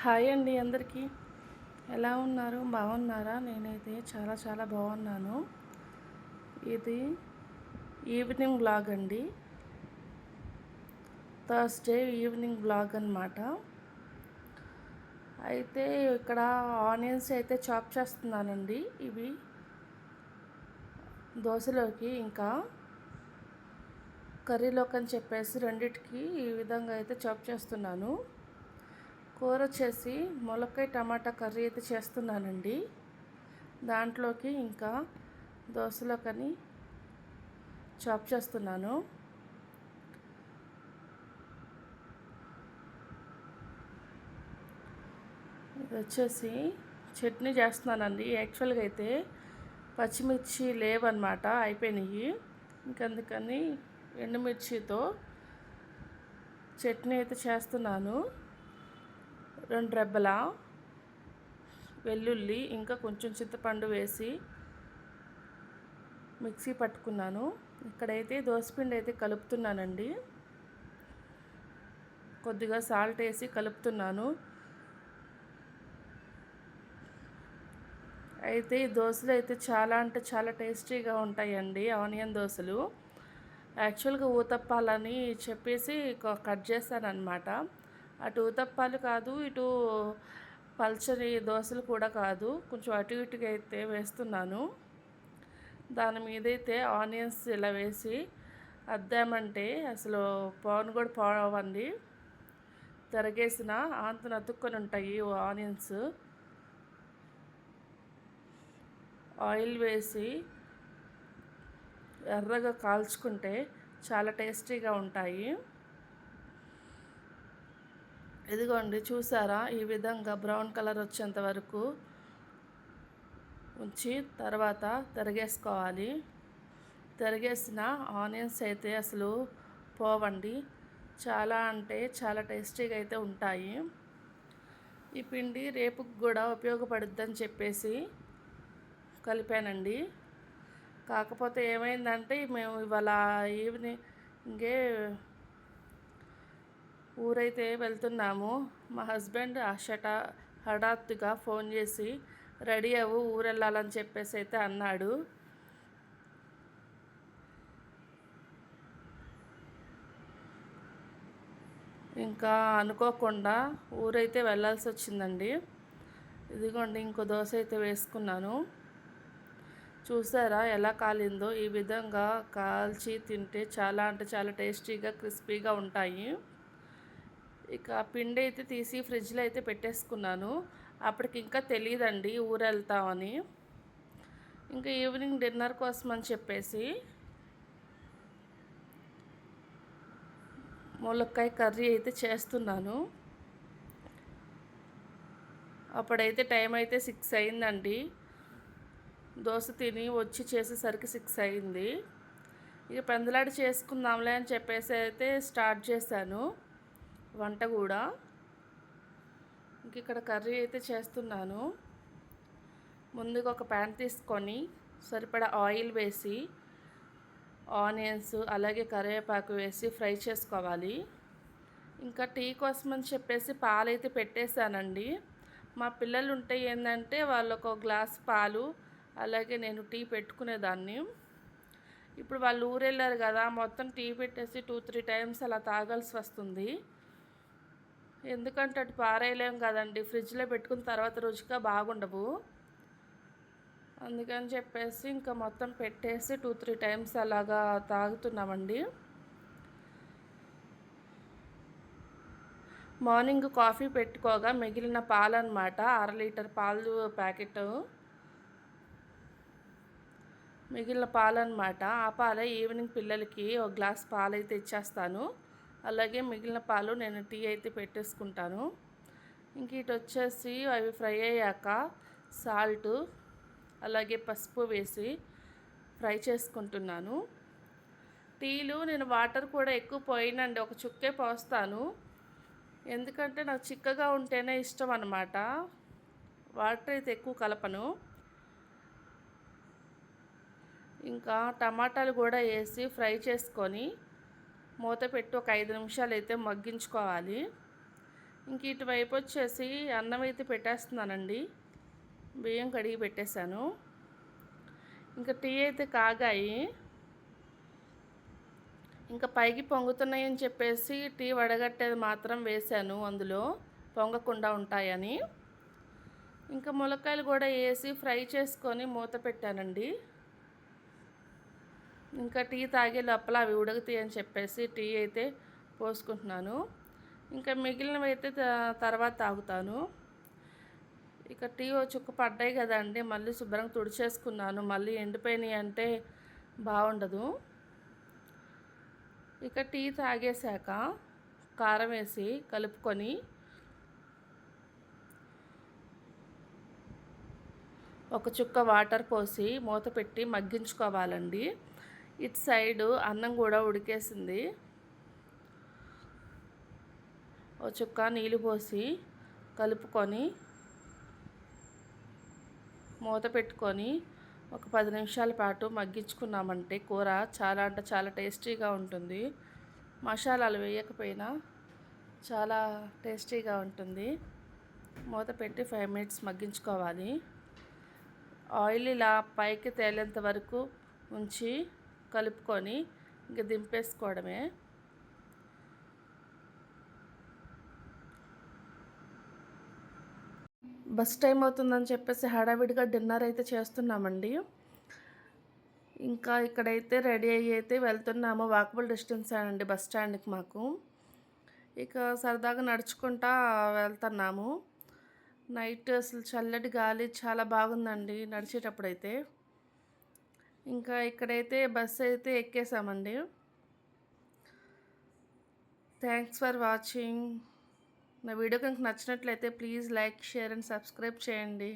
Hi అండి అందరికీ. ఎలా ఉన్నారు? బాగున్నారా? నేనైతే చాలా చాలా బాగున్నాను. ఇది ఈవినింగ్ బ్లాగ్ అండి. థర్స్డే ఈవినింగ్ బ్లాగ్ అనమాట అయితే ఇక్కడ ఆనియన్స్ అయితే చాప్ చేస్తున్నానండి. ఇవి దోశలోకి ఇంకా కర్రీలోకి అని చెప్పేసి రెండిటికి ఈ విధంగా అయితే చాప్ చేస్తున్నాను. కూర వచ్చేసి ములక్కాయ టమాటా కర్రీ అయితే చేస్తున్నానండి. దాంట్లోకి ఇంకా దోశలోకని చాప్ చేస్తున్నాను. ఇది వచ్చేసి చట్నీ చేస్తున్నానండి. యాక్చువల్గా అయితే పచ్చిమిర్చి లేవన్నమాట అయిపోయినాయి. ఇంకందుకని ఎండుమిర్చితో చట్నీ అయితే చేస్తున్నాను. రెండు రెబ్బల వెల్లుల్లి ఇంకా కొంచెం చింతపండు వేసి మిక్సీ పట్టుకున్నాను. ఇక్కడైతే దోసపిండి అయితే కలుపుతున్నానండి. కొద్దిగా సాల్ట్ వేసి కలుపుతున్నాను. అయితే ఈ దోశలు అయితే చాలా అంటే చాలా టేస్టీగా ఉంటాయండి ఆనియన్ దోశలు. యాక్చువల్గా ఊతప్పాలని చెప్పేసి కట్ చేశాను అనమాట అటు ఉతప్పాలు కాదు ఇటు పల్చని దోశలు కూడా కాదు. కొంచెం అటు ఇటుగా అయితే వేస్తున్నాను. దాని మీదైతే ఆనియన్స్ ఇలా వేసి అద్దామంటే అసలు పవన్ కూడా పోవండి తిరగేసిన అంత అతుక్కొని ఉంటాయి ఆనియన్స్. ఆయిల్ వేసి ఎర్రగా కాల్చుకుంటే చాలా టేస్టీగా ఉంటాయి. ఇదిగోండి చూసారా? ఈ విధంగా బ్రౌన్ కలర్ వచ్చేంత వరకు ఉంచి తర్వాత తరిగేసుకోవాలి. తరిగేసిన ఆనియన్స్ అయితే అసలు పోవండి. చాలా అంటే చాలా టేస్టీగా అయితే ఉంటాయి. ఈ పిండి రేపుకు కూడా ఉపయోగపడుద్దని చెప్పేసి కలిపానండి. కాకపోతే ఏమైందంటే మేము ఇవాళ ఈవినింగే ఊరైతే వెళ్తున్నాము. మా హస్బెండ్ అషట హఠాత్తుగా ఫోన్ చేసి రెడీ అవ్వు ఊరెళ్ళాలని చెప్పేసి అయితే అన్నాడు. ఇంకా అనుకోకుండా ఊరైతే వెళ్ళాల్సి వచ్చిందండి. ఇదిగోండి ఇంకో దోశ అయితే వేసుకున్నాను. చూసారా ఎలా కాలిందో? ఈ విధంగా కాల్చి తింటే చాలా అంటే చాలా టేస్టీగా క్రిస్పీగా ఉంటాయి. ఇక పిండి అయితే తీసి ఫ్రిడ్జ్లో అయితే పెట్టేసుకున్నాను. అప్పటికి ఇంకా తెలియదండి ఊరు వెళ్తామని ఇంకా ఈవినింగ్ డిన్నర్ కోసం అని చెప్పేసి ములక్కాయ కర్రీ అయితే చేస్తున్నాను. అప్పుడైతే టైం అయితే సిక్స్ అయిందండి. దోశ తిని వచ్చి చేసేసరికి సిక్స్ అయింది. ఇక పెందలాడి చేసుకుందాంలే అని చెప్పేసి అయితే స్టార్ట్ చేశాను. వంట కూడా. ఇంక ఇక్కడ కర్రీ అయితే చేస్తున్నాను. ముందుగా ఒక ప్యాన్ తీసుకొని సరిపడా ఆయిల్ వేసి ఆనియన్స్ అలాగే కరివేపాకు వేసి ఫ్రై చేసుకోవాలి. ఇంకా టీ కోసం అని చెప్పేసి పాలైతే పెట్టేశానండి. మా పిల్లలు ఉంటే ఏంటంటే వాళ్ళకు ఒక గ్లాస్ పాలు అలాగే నేను టీ పెట్టుకునేదాన్ని. ఇప్పుడు వాళ్ళు ఊరెళ్ళారు కదా మొత్తం టీ పెట్టేసి టూ త్రీ టైమ్స్ అలా తాగాల్సి వస్తుంది. ఎందుకంటే అటు పారేయలేం కదండి. ఫ్రిడ్జ్లో పెట్టుకున్న తర్వాత రుచిగా బాగుండవు. అందుకని చెప్పేసి ఇంకా మొత్తం పెట్టేసి టూ త్రీ టైమ్స్ అలాగా తాగుతున్నామండి. మార్నింగ్ కాఫీ పెట్టుకోగా మిగిలిన పాలు అనమాట అర లీటర్ పాలు ప్యాకెట్. మిగిలిన పాలు అనమాట ఆ పాలే ఈవినింగ్ పిల్లలకి ఒక గ్లాస్ పాలు అయితే ఇచ్చేస్తాను అలాగే మిగిలిన పాలు నేను టీ అయితే పెట్టేసుకుంటాను. ఇంక ఇటు వచ్చేసి అవి ఫ్రై అయ్యాక సాల్ట్ అలాగే పసుపు వేసి ఫ్రై చేసుకుంటున్నాను. టీలు నేను వాటర్ కూడా ఎక్కువ పోయినండి ఒక చుక్కే పోస్తాను. ఎందుకంటే నాకు చిక్కగా ఉంటేనే ఇష్టం అన్నమాట. వాటర్ అయితే ఎక్కువ కలపను. ఇంకా టమాటాలు కూడా వేసి ఫ్రై చేసుకొని మూత పెట్టి ఒక ఐదు నిమిషాలు అయితే మగ్గించుకోవాలి. ఇంక ఇటువైపు వచ్చేసి అన్నం అయితే పెట్టేస్తున్నానండి. బియ్యం కడిగి పెట్టేశాను. ఇంకా టీ అయితే కాగాయి. ఇంకా పైకి పొంగుతున్నాయని చెప్పేసి టీ వడగట్టేది మాత్రం వేశాను అందులో. పొంగకుండా ఉంటాయని. ఇంకా ములక్కాయలు కూడా వేసి ఫ్రై చేసుకొని మూత పెట్టానండి. ఇంకా టీ తాగే లోపల అవి ఉడకతాయి అని చెప్పేసి టీ అయితే పోసుకుంటున్నాను. ఇంకా మిగిలినవి అయితే తర్వాత తాగుతాను. ఇక టీ ఓ చుక్క పడ్డాయి కదండి మళ్ళీ శుభ్రంగా తుడిచేసుకున్నాను. మళ్ళీ ఎండిపోయినాయి అంటే బాగుండదు. ఇక టీ తాగేశాక కారం వేసి కలుపుకొని ఒక చుక్క వాటర్ పోసి మూత పెట్టి మగ్గించుకోవాలండి. ఇటు సైడు అన్నం కూడా ఉడికేసింది. ఒక చుక్క నీళ్ళు పోసి కలుపుకొని మూత పెట్టుకొని ఒక పది నిమిషాల పాటు మగ్గించుకున్నామంటే కూర చాలా అంటే చాలా టేస్టీగా ఉంటుంది. మసాలాలు వేయకపోయినా చాలా టేస్టీగా ఉంటుంది. మూత పెట్టి ఫైవ్ మినిట్స్ మగ్గించుకోవాలి. ఆయిల్ ఇలా పైకి తేలేంత వరకు ఉంచి కలుపుకొని ఇంక దింపేసుకోవడమే. బస్ టైం అవుతుందని చెప్పేసి హడావిడిగా డిన్నర్ అయితే చేస్తున్నామండి. ఇంకా ఇక్కడైతే రెడీ అయ్యి అయితే వెళ్తున్నాము. వాకబుల్ డిస్టెన్స్ అండి బస్ స్టాండ్కి మాకు. ఇక సరదాగా నడుచుకుంటా వెళ్తున్నాము. నైట్ అసలు చల్లటి గాలి చాలా బాగుందండి నడిచేటప్పుడైతే. ఇంకా ఇక్కడైతే బస్ అయితే ఎక్కేసామండి. థ్యాంక్స్ ఫర్ వాచింగ్ నా వీడియో కనుక నచ్చినట్లయితే please like share and subscribe చేయండి.